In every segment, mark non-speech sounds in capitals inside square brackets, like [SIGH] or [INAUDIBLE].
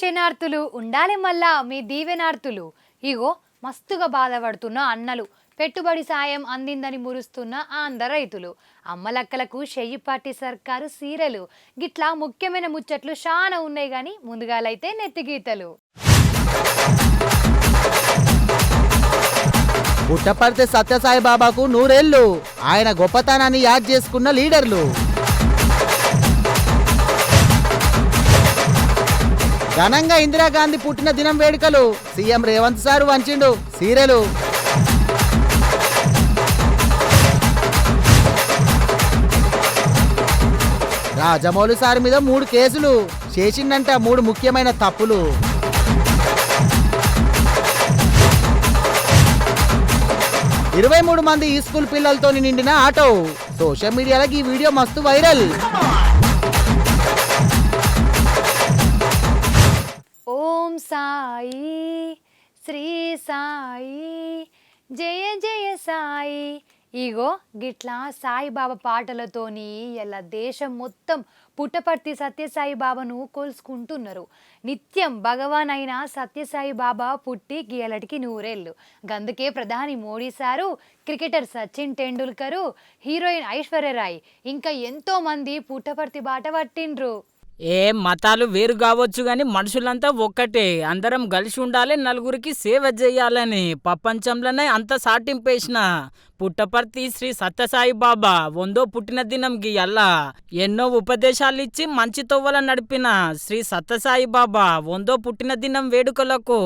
శనార్థులు ఉండాలి మళ్ళా మీ దీవెనార్థులు ఇగో మస్తుగా బాధపడుతున్న అన్నలు. పెట్టుబడి సాయం అందిందని మురుస్తున్న ఆంధ్ర రైతులు. అమ్మలక్కలకు చెయ్యిపాటి సర్కారు సీరలు. గిట్లా ముఖ్యమైన ముచ్చట్లు చాలా ఉన్నాయి కానీ ముందుగాలైతే నెత్తిగీతలు. పుట్టపర్తి సత్యసాయి బాబాకు నూరేళ్ళు ఆయన గొప్పతనాన్ని యాద్ చేసుకున్న లీడర్లు. ఘనంగా ఇందిరాగాంధీ పుట్టిన దినం వేడుకలు. సీఎం రేవంత్ సార్ వంచిండు. సీరెలు. రాజమౌళి సార్ మీద మూడు కేసులు. చేసిండంట మూడు ముఖ్యమైన తప్పులు. ఇరవై మూడు మంది ఈ స్కూల్ పిల్లలతో నిండిన ఆటో. సోషల్ మీడియాలో ఈ వీడియో మస్తు వైరల్. సాయి శ్రీ సాయి జయ జయ సాయి. ఇగో గిట్లా సాయిబాబా పాటలతోని ఇలా దేశం మొత్తం పుట్టపర్తి సత్యసాయి బాబాను కొలుసుకుంటున్నారు నిత్యం భగవాన్ అయిన సత్యసాయి బాబా పుట్టి గీయలటికి నూరేళ్ళు. గందుకే ప్రధాని Modi sir cricketer Sachin Tendulkar heroine Aishwarya Rai. ఇంకా ఎంతోమంది పుట్టపర్తి బాట పట్టిండ్రు. ఏ మతాలు వేరు కావచ్చు కానీ మనుషులంతా ఒక్కటే. అందరం కలిసి ఉండాలి నలుగురికి సేవ చేయాలని. ప్రపంచంలోనే అంత సాటింపేసిన పుట్టపర్తి శ్రీ సత్యసాయి బాబా వందో పుట్టిన దినం ఎన్నో ఉపదేశాలు ఇచ్చి మంచి తొవ్వల నడిపిన శ్రీ సత్యసాయి బాబా వందో పుట్టిన దినం వేడుకలకు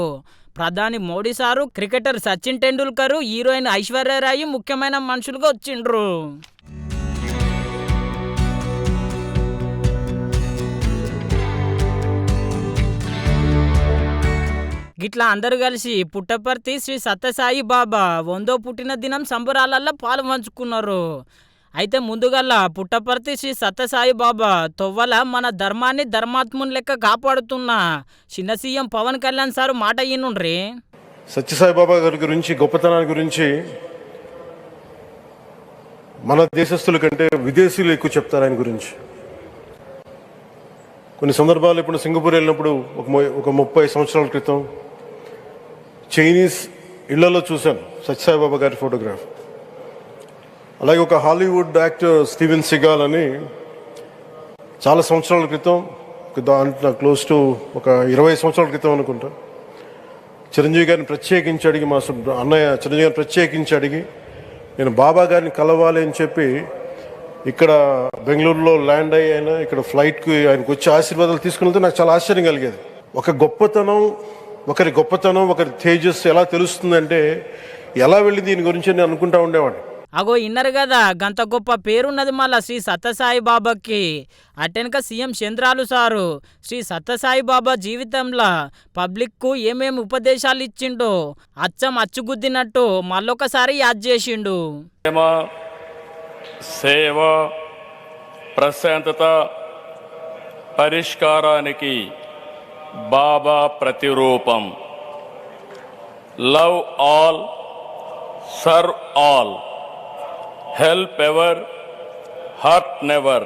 ప్రధాని Modi sir cricketer Sachin Tendulkar heroine Aishwarya Rai ముఖ్యమైన మనుషులుగా వచ్చిండ్రు. గిట్లా అందరూ కలిసి పుట్టపర్తి శ్రీ సత్యసాయి బాబా వందో పుట్టిన దినం సంబరాలల్లో పాలు పంచుకున్నారు. అయితే ముందుగల్లా పుట్టపర్తి శ్రీ సత్యసాయి బాబా తొవ్వల మన ధర్మాన్ని ధర్మాత్ముని లెక్క కాపాడుతున్న చిన్న సీఎం పవన్ కళ్యాణ్ సార్ మాట ఈనుండ్రి. సత్యసాయి బాబా గారి గురించి గొప్పతనాన్ని గురించి మన దేశస్తుల కంటే విదేశీయులు ఎక్కువ చెప్తారు ఆయన గురించి. కొన్ని సందర్భాలు ఇప్పుడు సింగపూర్ వెళ్ళినప్పుడు ఒక ము- ఒక ముప్పై సంవత్సరాల క్రితం చైనీస్ ఇళ్ళలో చూశాను సత్యసాయిబాబా గారి ఫోటోగ్రాఫ్. అలాగే ఒక హాలీవుడ్ యాక్టర్ స్టీవెన్ సిగాల్ అని చాలా సంవత్సరాల క్రితం దాంట్లో క్లోజ్ టు ఒక ఇరవై సంవత్సరాల క్రితం అనుకుంటా చిరంజీవి గారిని ప్రత్యేకించి అడిగి మా సు- అన్నయ్య చిరంజీవి గారిని ప్రత్యేకించి అడిగి నేను బాబా గారిని కలవాలి అని చెప్పి ఇక్కడ బెంగళూరులో ల్యాండ్ అయ్యి ఆయన ఇక్కడ ఫ్లైట్కి ఆయనకు వచ్చి ఆశీర్వాదాలు తీసుకున్నది నాకు చాలా ఆశ్చర్యం కలిగేది. ఒక గొప్పతనం ఒకరి గొప్పతనం ఒకరి తేజస్సు ఎలా తెలుస్తుందంటే ఎలా వెళ్ళి దీని గురించి నేను అనుకుంటా ఉండేవాడిని. అగో ఇన్నరు కదా గంత గొప్ప పేరున్నది మళ్ళా శ్రీ సత్యసాయి బాబాకి. అటెనక సీఎం చంద్రాలు సారు శ్రీ సత్యసాయి బాబా జీవితంలో పబ్లిక్కు ఏమేమి ఉపదేశాలు ఇచ్చిండో అచ్చం అచ్చుగుద్దినట్టు మళ్ళొకసారి యాద్ చేసిండు. సేవ ప్రశాంతత పరిష్కారానికి బాబా ప్రతిరూపం. Love all serve all help ever hurt never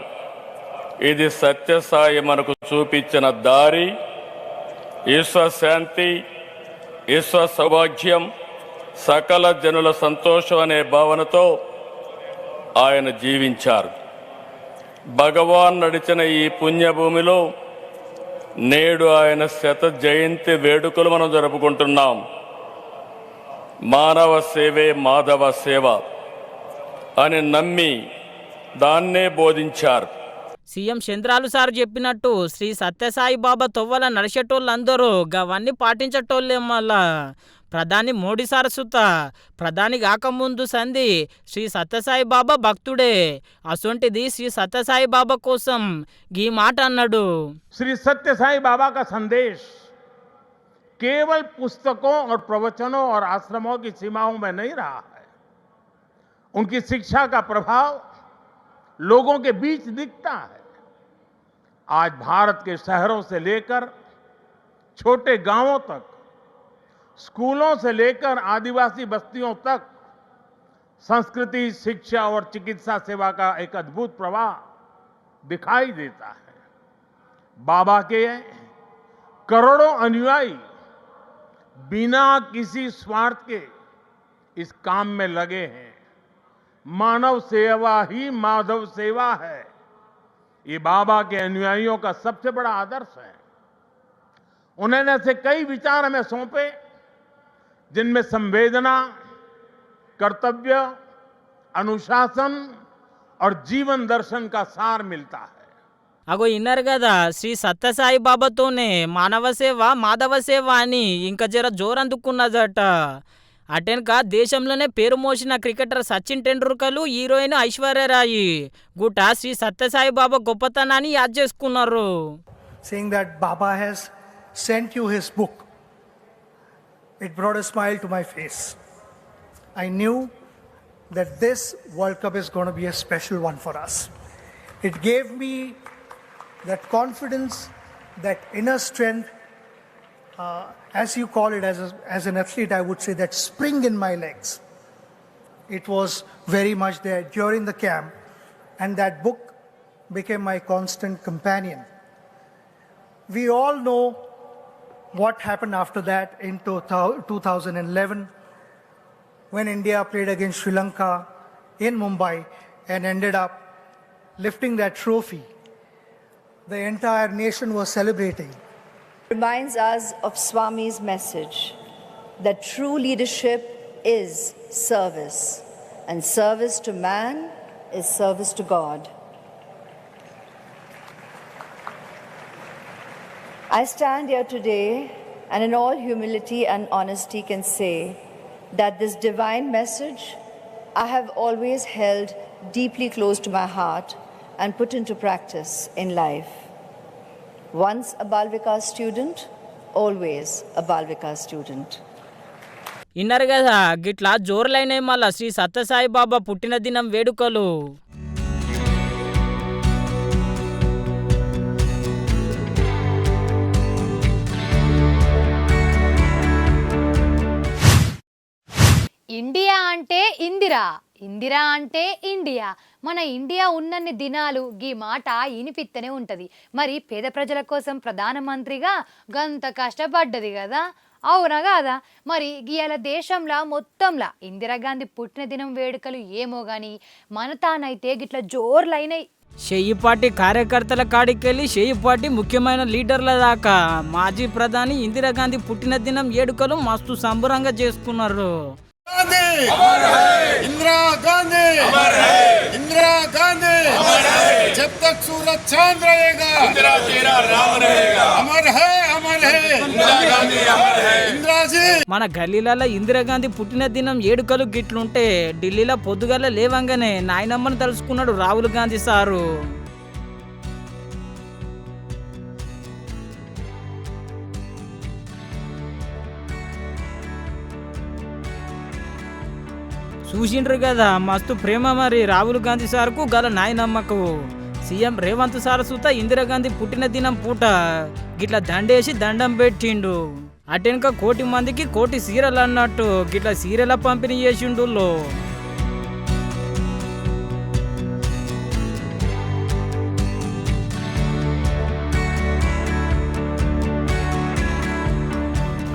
ఇది సత్యసాయి మనకు చూపించిన దారి ఈశ్వశాంతి ఈశ్వ సౌభాగ్యం సకల జనుల సంతోషం అనే భావనతో ఆయన జీవించారు. భగవాన్ నడిచిన ఈ పుణ్యభూమిలో నేడు ఆయన శత జయంతి వేడుకలు మనం జరుపుకుంటున్నాం. మానవ సేవే మాధవ సేవ అని నమ్మి దాన్నే బోధించారు. సీఎం చంద్రాలు సార్ చెప్పినట్టు శ్రీ సత్యసాయి బాబా తొవ్వల నడిచేటోళ్ళందరూ గవన్నీ పాటించేటోళ్ళే మళ్ళా? ప్రధాని మోడీ సార్ సుత ప్రధాని కాకముందు సంధి శ్రీ సత్యసాయి బాబా భక్తుడే అసొంటిది శ్రీ సత్యసాయి బాబా కోసం ఈ మాట అన్నాడు श्री सत्य साई बाबा का संदेश केवल पुस्तकों और प्रवचनों और आश्रमों की सीमाओं में नहीं रहा है उनकी शिक्षा का प्रभाव लोगों के बीच दिखता है आज भारत के शहरों से लेकर छोटे गांवों तक स्कूलों से लेकर आदिवासी बस्तियों तक संस्कृति, शिक्षा और चिकित्सा सेवा का एक अद्भुत प्रवाह दिखाई देता है। बाबा के करोड़ों अनुयायी बिना किसी स्वार्थ के इस काम में लगे हैं। मानव सेवा ही माधव सेवा है। ये बाबा के अनुयायियों का सबसे बड़ा आदर्श है। उन्होंने ऐसे कई विचार हमें सौंपे। जिनमें संवेदना कर्तव्य अनुशासन और जीवन दर्शन का सार मिलता है అగో విన్నారు కదా శ్రీ సత్యసాయి బాబాతోనే మానవ సేవ మాధవ సేవ అని ఇంకా జర జోరందుకున్నదట అటెనక దేశంలోనే పేరు మోసిన క్రికెటర్ సచిన్ టెండూల్కర్లు హీరోయిన్ ఐశ్వర్యరాయి గుట శ్రీ సత్యసాయి బాబా గొప్పతనాన్ని యాద్ చేసుకున్నారు saying that Baba has sent you his book. It brought a smile to my face. I knew that this World Cup is going to be a special one for us. It gave me that confidence, that inner strength. Uh, as you call it, as, a, as an athlete, I would say that spring in my legs. It was very much there during the camp, and that book became my constant companion. We all know what happened after that in 2011 when India played against Sri Lanka in Mumbai and ended up lifting that trophy. The entire nation was celebrating. reminds us of Swami's message that true leadership is service, and service to man is service to God. I stand here today and, in all humility and honesty, can say that this divine message I have always held deeply close to my heart and put into practice in life. Once a Balvika student, always a Balvika student. విన్నారు కదా గిట్లా జోరులైన మళ్ళా శ్రీ సత్యసాయి బాబా పుట్టిన దినం వేడుకలు India అంటే ఇందిరా. ఇందిరా అంటే India. మన ఇండియా ఉన్నన్ని దినాలు ఈ మాట ఇనిపిత్తనే ఉంటుంది. మరి పేద ప్రజల కోసం ప్రధానమంత్రిగా గంత కష్టపడ్డది కదా అవునా కాదా మరి ఇవాళ దేశంలో మొత్తంలా ఇందిరాగాంధీ పుట్టిన దినం వేడుకలు ఏమో గాని మన తానైతే గిట్ల జోర్లైనాయి. పార్టీ కార్యకర్తల కాడికెళ్ళి పార్టీ ముఖ్యమైన లీడర్ల దాకా మాజీ ప్రధాని ఇందిరాగాంధీ పుట్టినదినం వేడుకలు మస్తు సంబరంగా చేసుకున్నారు. गांधी इंदिरा गांधी इंदिरा गांधी जब तक सूरज चांद रहेगा अमर है अमर है इंदिरा जी మన గల్లీలలో ఇందిరాగాంధీ పుట్టిన దినం ఏడుకలు గిట్లుంటే ఢిల్లీలో పొద్దుగల లేవంగానే నాయనమ్మను తలుసుకున్నాడు రాహుల్ గాంధీ సారు చూసిండ్రు కదా మస్తు ప్రేమ మరి రాహుల్ గాంధీ సార్కు గల నాయనమ్మకు. సీఎం రేవంత్ సార్ సుత ఇందిరాగాంధీ పుట్టిన దినం పూట గిట్ల దండేసి దండం పెట్టిండు. అటెనక కోటి మందికి కోటి సీరలు అన్నట్టు గిట్ల సీరల పంపిణీ చేసిండుల్లో.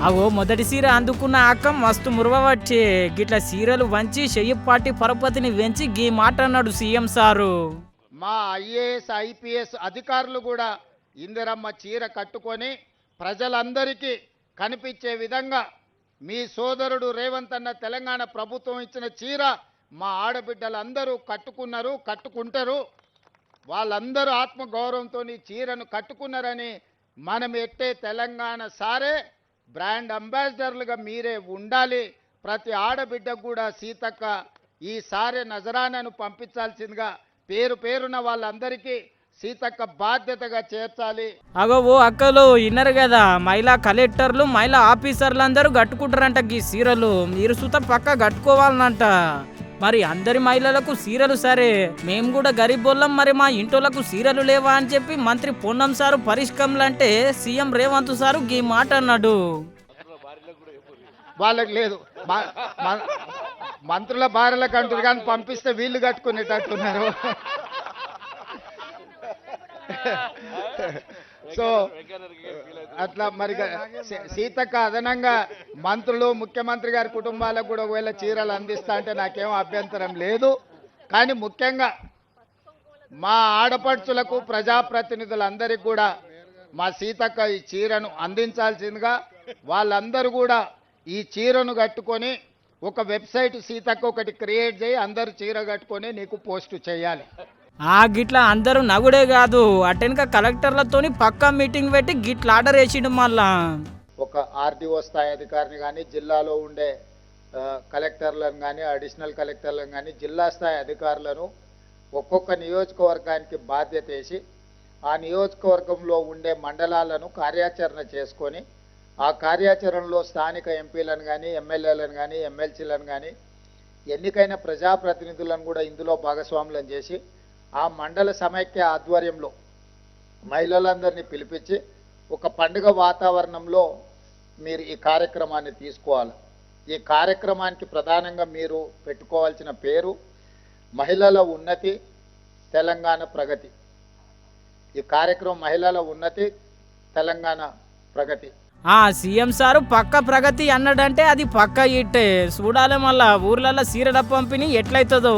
అవో మొదటి సీర అందుకున్న అక్కం మస్తు మురవబట్టే గిట్ల సీరలు వంచి చెయ్యపాటి పరపతిని వెంచి గీ మాట అన్నాడు సీఎం సారు. మా ఐఏఎస్ ఐపీఎస్ అధికారులు కూడా ఇందిరమ్మ చీర కట్టుకొని ప్రజలందరికీ కనిపించే విధంగా మీ సోదరుడు రేవంత్ అన్న తెలంగాణ ప్రభుత్వం ఇచ్చిన చీర మా ఆడబిడ్డలందరూ కట్టుకున్నారు కట్టుకుంటారు. వాళ్ళందరూ ఆత్మగౌరవంతో చీరను కట్టుకున్నారని మనం ఎట్టే తెలంగాణ సారే బ్రాండ్ అంబాసిడర్లుగా మీరే ఉండాలి. ప్రతి ఆడబిడ్డకు కూడా సీతక్క ఈసారి నజరానను నజరానాను పంపించాల్సిందిగా పేరు పేరున వాళ్ళందరికీ సీతక్క బాధ్యతగా చేర్చాలి. అగో ఓ అక్కలు విన్నారు కదా. మహిళా కలెక్టర్లు మహిళా ఆఫీసర్లు అందరూ కట్టుకుంటారంట ఈ సీరలు. మీరు సుత పక్క కట్టుకోవాలనంట. మరి అందరి మహిళలకు సీరలు సరే. మేము కూడా గరీబోళ్ళం మరి మా ఇంటోళ్ళకు సీరలు లేవా అని చెప్పి మంత్రి పొన్నం సారు పరిష్కములు అంటే సీఎం రేవంత్ సారు గీ మాట అన్నాడు. వాళ్ళకి లేదు. మంత్రుల భార్యలకు అంటారు కానీ పంపిస్తే వీళ్ళు కట్టుకునేటట్టున్నారు. [LAUGHS] [LAUGHS] సో అట్లా మరి సీతక్క అదనంగా మంత్రులు ముఖ్యమంత్రి గారి కుటుంబాలకు కూడా ఒకవేళ చీరలు అందిస్తా అంటే నాకేం అభ్యంతరం లేదు. కానీ ముఖ్యంగా మా ఆడపడుచులకు ప్రజాప్రతినిధులందరికీ కూడా మా సీతక్క ఈ చీరను అందించాల్సిందిగా వాళ్ళందరూ కూడా ఈ చీరను కట్టుకొని ఒక వెబ్సైట్ సీతక్క ఒకటి క్రియేట్ చేయి అందరూ చీర కట్టుకొని నీకు పోస్ట్ చేయాలి. ఆ గిట్ల అందరూ నగుడే కాదు. అటెనక కలెక్టర్లతోని పక్కా మీటింగ్ పెట్టి గిట్ల ఆర్డర్ వేసిండు మళ్ళా. ఒక ఆర్డీఓ స్థాయి అధికారిని కానీ జిల్లాలో ఉండే కలెక్టర్లను కానీ అడిషనల్ కలెక్టర్లను కానీ జిల్లా స్థాయి అధికారులను ఒక్కొక్క నియోజకవర్గానికి బాధ్యత వేసి ఆ నియోజకవర్గంలో ఉండే మండలాలను కార్యాచరణ చేసుకొని ఆ కార్యాచరణలో స్థానిక ఎంపీలను కానీ ఎమ్మెల్యేలను కానీ ఎమ్మెల్సీలను కానీ ఎన్నికైన ప్రజాప్రతినిధులను కూడా ఇందులో భాగస్వాములను చేసి ఆ మండల సమైక్య ఆధ్వర్యంలో మహిళలందరినీ పిలిపించి ఒక పండుగ వాతావరణంలో మీరు ఈ కార్యక్రమాన్ని తీసుకోవాలి. ఈ కార్యక్రమానికి ప్రధానంగా మీరు పెట్టుకోవాల్సిన పేరు మహిళల ఉన్నతి తెలంగాణ ప్రగతి. ఈ కార్యక్రమం మహిళల ఉన్నతి తెలంగాణ ప్రగతి. ఆ సీఎం సారు పక్క ప్రగతి అన్నాడంటే అది పక్క ఇట్టే. చూడాలి మళ్ళా ఊర్లలో సీరడ పంపిణీ ఎట్లయితుందో.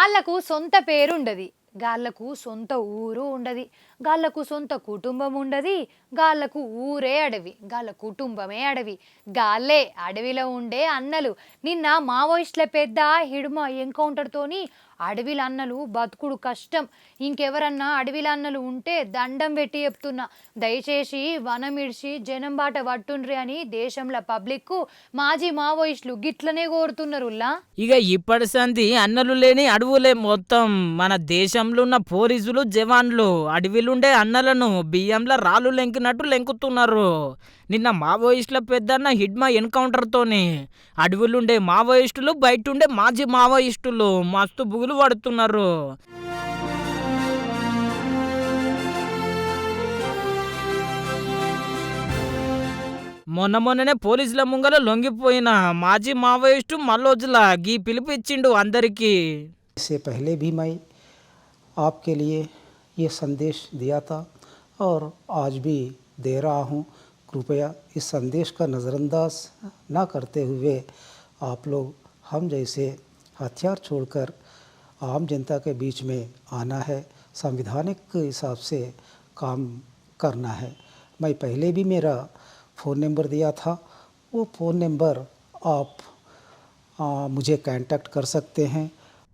గాళ్ళకు సొంత పేరు ఉండదు గాళ్ళకు సొంత ఊరు ఉండదు. గాళ్ళకు సొంత కుటుంబం ఉండదు గాళ్ళకు ఊరే అడవి గాళ్ళ కుటుంబమే అడవి. గాళ్ళే అడవిలో ఉండే అన్నలు. నిన్న మావోయిస్టుల పెద్ద హిడుమ ఎన్కౌంటర్తోని అడవిల అన్నలు బతుకుడు కష్టం. ఇంకెవరన్నా అడవిల అన్నలు ఉంటే దండం పెట్టి చెప్తున్నా. దయచేసి వనం ఇడిచి జనం బాట పట్టుండ్రి అని దేశంలో పబ్లిక్కు మాజీ మావోయిస్టులు గిట్లనే కోరుతున్నారులా ఇక ఇప్పటి సంది అన్నలు లేని అడవులే మొత్తం. మన దేశంలో ఉన్న పోలీసులు జవాన్లు అడవిలు అడవిలుండే అన్నలను బియ్యంలో రాళ్ళు లెంకినట్టు లెంకుతున్నారు నిన్న మావోయిస్టుల పెద్దన్న హిడ్మా ఎన్కౌంటర్తోని అడవులుండే మావోయిస్టులు బయటుండే మాజీ మావోయిస్టులు మస్తు బుగులు పడుతున్నారు మొన్న మొన్ననే పోలీసుల ముంగల లొంగిపోయిన మాజీ మావోయిస్టు మల్లోజుల గీ పిలిపిచ్చిండు అందరికీ इससे पहले भी मैं आपके लिए ये संदेश दिया था और आज भी दे रहा हूँ। कृपया इस संदेश का नज़रअंदाज ना करते हुए आप लोग हम जैसे हथियार छोड़कर आम जनता के बीच में आना है संविधानिक हिसाब से काम करना है। मैं पहले भी मेरा फ़ोन नंबर दिया था वो फ़ोन नंबर आप आ, मुझे कांटेक्ट कर सकते हैं।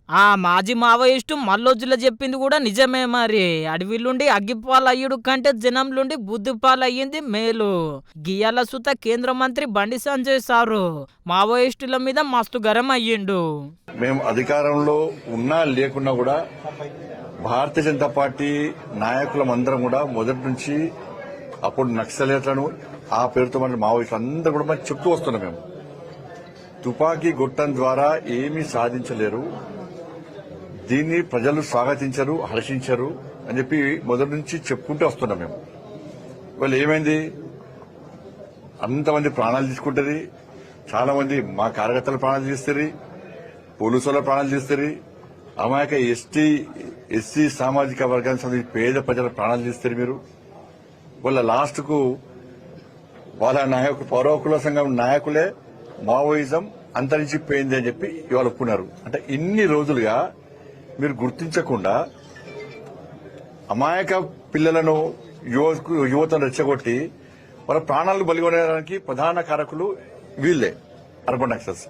ఆ మాజీ మావోయిస్టు మల్లోజుల చెప్పింది కూడా నిజమే మరి. అడవిలుండి అగ్గిపాలయ్యుడు కంటే జనంలుండి బుద్ధిపాలయ్యింది మేలు. గియాల సుత కేంద్ర మంత్రి బండి సంజయ్ సారు. మావోయిస్టుల మీద మస్తు గరం అయ్యిండు మేము అధికారంలో ఉన్నా లేకున్నా కూడా భారతీయ జనతా పార్టీ నాయకులం అందరం కూడా మొదటి నుంచి అప్పుడు నక్సలేట్లను ఆ పేరుతో మన మావోయిస్టులు అందరూ కూడా మనం చెప్తూ వస్తున్నాం మేము. తుపాకీ గొట్టం ద్వారా ఏమీ సాధించలేరు. దీన్ని ప్రజలు స్వాగతించరు హర్షించరు అని చెప్పి మొదటి నుంచి చెప్పుకుంటూ వస్తున్నాం మేము. వాళ్ళు ఏమైంది? అంతమంది ప్రాణాలు తీసుకుంటుంది చాలా మంది మా కార్యకర్తల ప్రాణాలు తీస్తారు పోలీసుల ప్రాణాలు తీస్తారు అమాయక ఎస్టీ ఎస్సీ సామాజిక వర్గానికి సంబంధించి పేద ప్రజల ప్రాణాలు తీస్తారు మీరు. వాళ్ళ లాస్ట్కు వాళ్ళ నాయకు పౌరకుల సంఘం నాయకులే మావోయిజం అంతరించిపోయింది అని చెప్పి ఇవాళ ఒప్పుకున్నారు. అంటే ఇన్ని రోజులుగా మీరు గుర్తించకుండా అమాయక పిల్లలను యువకు యువతను రెచ్చగొట్టి వాళ్ళ ప్రాణాలు బలిగొనడానికి ప్రధాన కారకులు వీళ్ళే అర్బన్ నక్సల్స్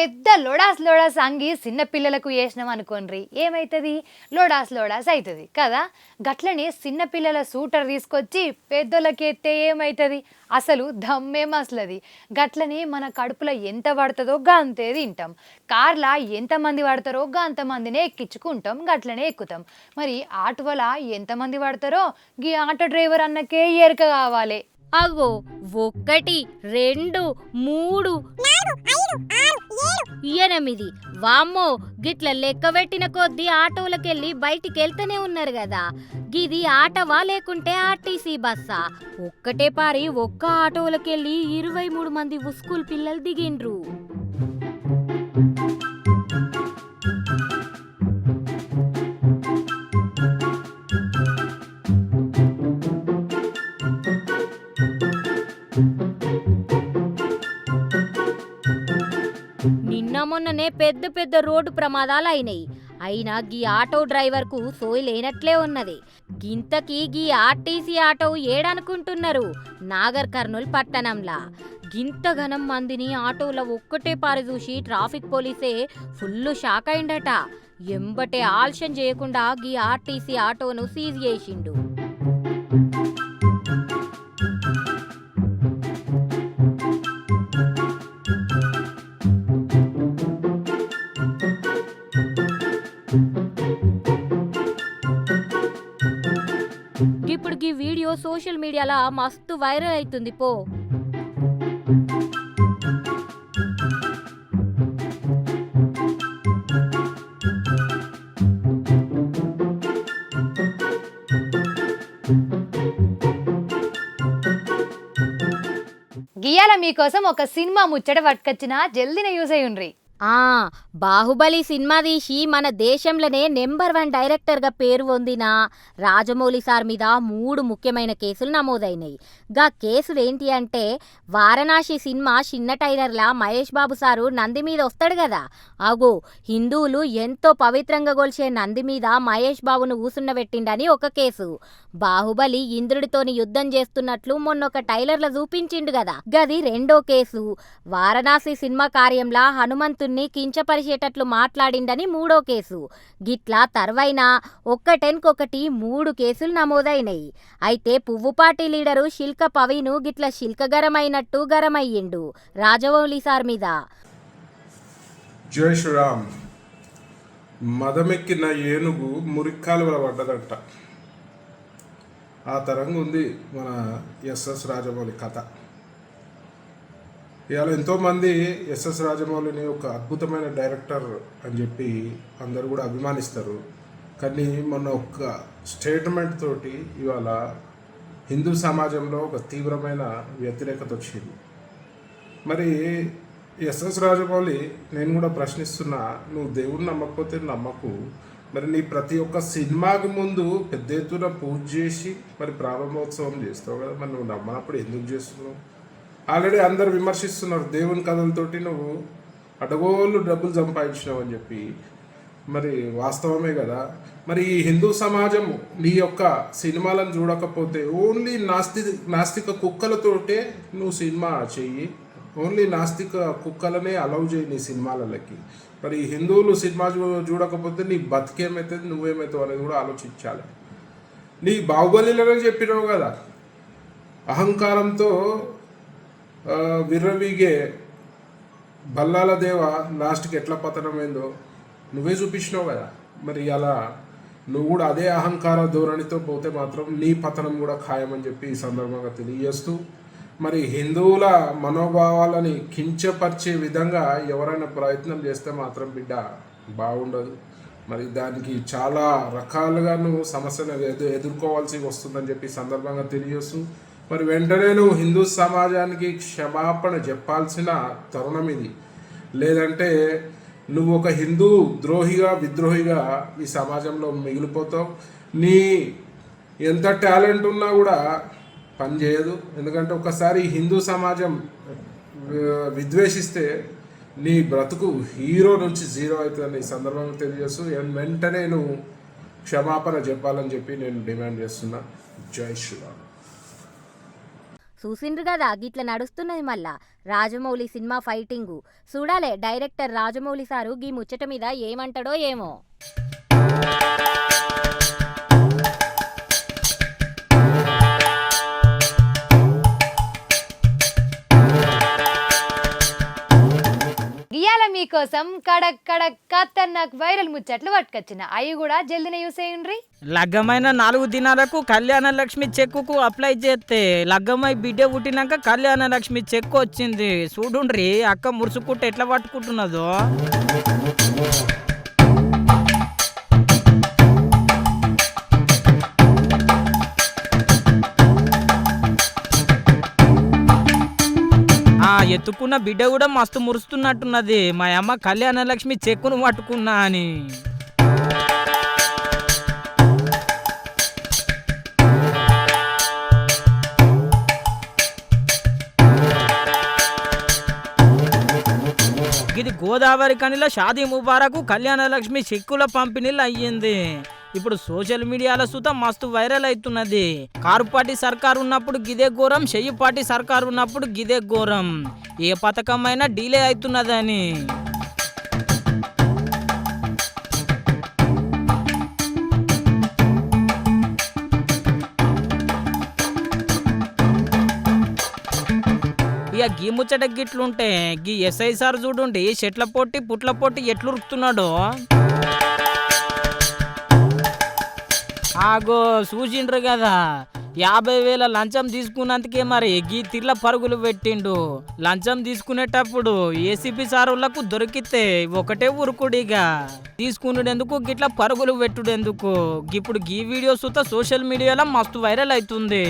పెద్ద లోడాస్ లోడాస్ అంగి చిన్న పిల్లలకు వేసినాం అనుకోండి ఏమవుతుంది లోడాస్ లోడాస్ అవుతుంది కదా? గట్లనే చిన్న పిల్లల సూటర్ తీసుకొచ్చి పెద్దోళ్ళకి ఎత్తే ఏమవుతుంది అసలు దమ్మే మసలది గట్లనే మన కడుపులో ఎంత పడుతుందో గంతే తింటాం. కార్లా ఎంతమంది పడతారో అంతమందినే ఎక్కించుకుంటాం గట్లనే ఎక్కుతాం. మరి ఆటోల ఎంతమంది పడతారో గీ ఆటో డ్రైవర్ అన్నకే ఎరక కావాలి. అగో ఒక్కటి రెండు మూడు. ఎనిమిది వామ్మో గిట్ల లెక్క పెట్టిన కొద్దీ ఆటోలకెళ్ళి బయటికి వెళ్తూనే ఉన్నారు కదా గిది ఆటవా లేకుంటే ఆర్టీసీ బస్సా? ఒక్కటే పారి ఒక్క ఆటోలకెళ్ళి ఇరవై మూడు మంది ఉస్కూల్ పిల్లలు దిగిండ్రు. పెద్ద పెద్ద రోడ్డు ప్రమాదాలు అయినాయి అయినా గీ ఆటో డ్రైవర్కు సోయి లేనట్లే ఉన్నది. గింతకి గీ ఆర్టీసీ ఆటో ఏడనుకుంటున్నారు నాగర్ కర్నూల్ పట్టణంలా. గింత ఘనం మందిని ఆటోలో ఒక్కటే పారి చూసి ట్రాఫిక్ పోలీసే ఫుల్ షాక్ అయిండట ఎంబటే ఆల్షన్ చేయకుండా గీ ఆర్టీసీ ఆటోను సీజ్ చేసిండు. సోషల్ మీడియాలో మస్తు వైరల్ అవుతుంది పో. గియాల మీకోసం ఒక సినిమా ముచ్చట పట్టుకొచ్చిన జల్దిన యూజ్ అయ్యుండ్రి. ఆ బాహుబలి సినిమా తీసి మన దేశంలోనే నెంబర్ వన్ డైరెక్టర్గా పేరు పొందిన రాజమౌళి సార్ మీద మూడు ముఖ్యమైన కేసులు నమోదైనాయి. గా కేసులు ఏంటి అంటే వారణాసి సినిమా చిన్న టైలర్లా మహేష్ బాబు సారు నంది మీద వస్తాడు కదా. అగో హిందువులు ఎంతో పవిత్రంగా గొలిచే నంది మీద మహేష్ బాబును ఊసున్నబెట్టిండని ఒక కేసు. బాహుబలి ఇంద్రుడితోని యుద్ధం చేస్తున్నట్లు మొన్న ఒక టైలర్లో చూపించిండు కదా. గది రెండో కేసు. వారణాసి సినిమా కార్యంలా హనుమంతుణ్ణి కించపరిచేటట్లు మాట్లాడిండని మూడో కేసు. గిట్లా తర్వైనా ఒక్కటెన్కొకటి మూడు కేసులు నమోదైనాయి. అయితే పువ్వుపాటి లీడరు శిల్క పవిను గిట్ల శిల్క గరమైనట్టు గరమయ్యిండు. రాజమౌళి సార్ మీద. జై శ్రీరామ్. మదమెక్కిన ఏనుగు మురిక్కాలువల పడ్డదంట. ఆ తరంగా ఉంది మన ఎస్ఎస్ రాజమౌళి కథ. ఇవాళ ఎంతోమంది ఎస్ఎస్ రాజమౌళిని ఒక అద్భుతమైన డైరెక్టర్ అని చెప్పి అందరు కూడా అభిమానిస్తారు. కానీ మొన్న ఒక స్టేట్మెంట్ తోటి ఇవాళ హిందూ సమాజంలో ఒక తీవ్రమైన వ్యతిరేకత వచ్చింది. మరి ఎస్ఎస్ రాజమౌళి నేను కూడా ప్రశ్నిస్తున్నా నువ్వు దేవుడిని నమ్మకపోతే నమ్మకు. మరి నీ ప్రతి ఒక్క సినిమాకి ముందు పెద్ద ఎత్తున పూజ చేసి మరి ప్రారంభోత్సవం చేస్తావు కదా మరి నువ్వు నమ్మనప్పుడు ఎందుకు చేస్తున్నావు? ఆల్రెడీ అందరు విమర్శిస్తున్నారు దేవుని కథలతోటి నువ్వు అడగోళ్ళు డబ్బులు సంపాదించినావు అని చెప్పి. మరి వాస్తవమే కదా. మరి ఈ హిందూ సమాజం నీ యొక్క సినిమాలను చూడకపోతే ఓన్లీ నాస్తి నాస్తిక కుక్కలతోటే నువ్వు సినిమా చెయ్యి. ఓన్లీ నాస్తిక కుక్కలనే అలౌ చేయి నీ సినిమాలకి. మరి ఈ హిందువులు సినిమా చూడకపోతే నీ బతికేమైతుంది నువ్వేమవుతావు అనేది కూడా ఆలోచించాలి. నీ బాహుబలిలోనే చెప్పినావు కదా. అహంకారంతో విర్రవీగే బల్లాల దేవ లాస్ట్కి ఎట్లా పతనమైందో నువ్వే చూపించినావు కదా. మరి అలా నువ్వు కూడా అదే అహంకార ధోరణితో పోతే మాత్రం నీ పతనం కూడా ఖాయమని చెప్పి ఈ సందర్భంగా తెలియజేస్తూ మరి హిందువుల మనోభావాలని కించపరిచే విధంగా ఎవరైనా ప్రయత్నం చేస్తే మాత్రం బిడ్డ బాగుండదు. మరి దానికి చాలా రకాలుగా నువ్వు సమస్యను ఎదు ఎదుర్కోవాల్సి వస్తుందని చెప్పి సందర్భంగా తెలియజేస్తూ మరి వెంటనే నువ్వు హిందూ సమాజానికి క్షమాపణ చెప్పాల్సిన తరుణం ఇది. లేదంటే నువ్వు ఒక హిందూ ద్రోహిగా విద్రోహిగా ఈ సమాజంలో మిగిలిపోతావు. నీ ఎంత టాలెంట్ ఉన్నా కూడా పని చేయదు. ఎందుకంటే ఒకసారి హిందూ సమాజం విద్వేషిస్తే నీ బ్రతుకు హీరో నుంచి జీరో అవుతుందని ఈ సందర్భంగా తెలియజేస్తూ వెంటనే నువ్వు క్షమాపణ చెప్పాలని చెప్పి నేను డిమాండ్ చేస్తున్నా. జై శ్రీరామ్. చూసిండ్రు కదా గిట్ల నడుస్తున్నది మళ్ళా. Rajamouli cinema fighting. చూడాలే డైరెక్టర్ రాజమౌళి సారు గీ ముచ్చట మీద ఏమంటాడో ఏమో. మీకోసం కడక్ కడక్ ఖతర్నాక్ వైరల్ ముచ్చట్లు పట్టుకొచ్చిన. అవి కూడా జల్దిన యూస్ అయ్యండ్రి. లగ్గమైన నాలుగు దినాలకు కళ్యాణ లక్ష్మి చెక్కుకు అప్లై చేస్తే లగ్గమై బిడ్డ పుట్టినాక కళ్యాణ లక్ష్మి చెక్కు వచ్చింది. చూడుండ్రి అక్క మురుసుకుంటే ఎట్లా పట్టుకుంటున్నదో. ఎత్తుకున్న బిడ్డ కూడా మస్తు మురుస్తున్నట్టున్నది. మా అమ్మ కళ్యాణలక్ష్మి చెక్కును పట్టుకున్నా అని. ఇది గోదావరి కనిలో షాదీ ముబారకు కళ్యాణలక్ష్మి చెక్కుల పంపిణీలు అయ్యింది. ఇప్పుడు సోషల్ మీడియాలో సుతం మస్తు వైరల్ అవుతున్నది. కారు పార్టీ సర్కార్ ఉన్నప్పుడు గిదే ఘోరం చెయ్యి పార్టీ సర్కార్ ఉన్నప్పుడు గిదే ఘోరం. ఏ పథకం అయినా అవుతున్నదని. ఇక గీ ముచ్చట గిట్లుంటే గీ ఎస్ఐ సార్ చూడుండి చెట్ల పొట్టి పుట్ల పొట్టి ఎట్లురుకుతున్నాడో? ఆగో చూసిండ్రు కదా. యాభై వేల లంచం తీసుకున్నందుకే మరి గీ తిర్ల పరుగులు పెట్టిండు. లంచం తీసుకునేటప్పుడు ఏసీపీ సారులకు దొరికితే ఒకటే ఉరుకుడిగా తీసుకునేందుకు గిట్ల పరుగులు పెట్టుడెందుకు? ఇప్పుడు గీ వీడియో సుత సోషల్ మీడియాలో మస్తు వైరల్ అవుతుంది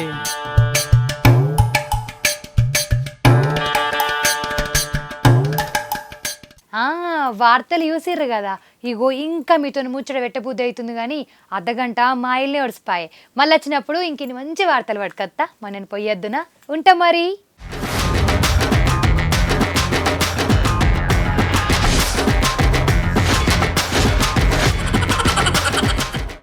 వార్తలు చూసిర్రు కదా. ఇగో ఇంకా మీతో ముచ్చట పెట్టబుద్ధి అవుతుంది కానీ అర్ధగంట మా ఇల్లే ఒడిసిపాయి. మళ్ళీ వచ్చినప్పుడు ఇంకిన్ని మంచి వార్తలు పట్టుకొత్తా. మనని పొయ్యొద్దునా? ఉంటా మరి.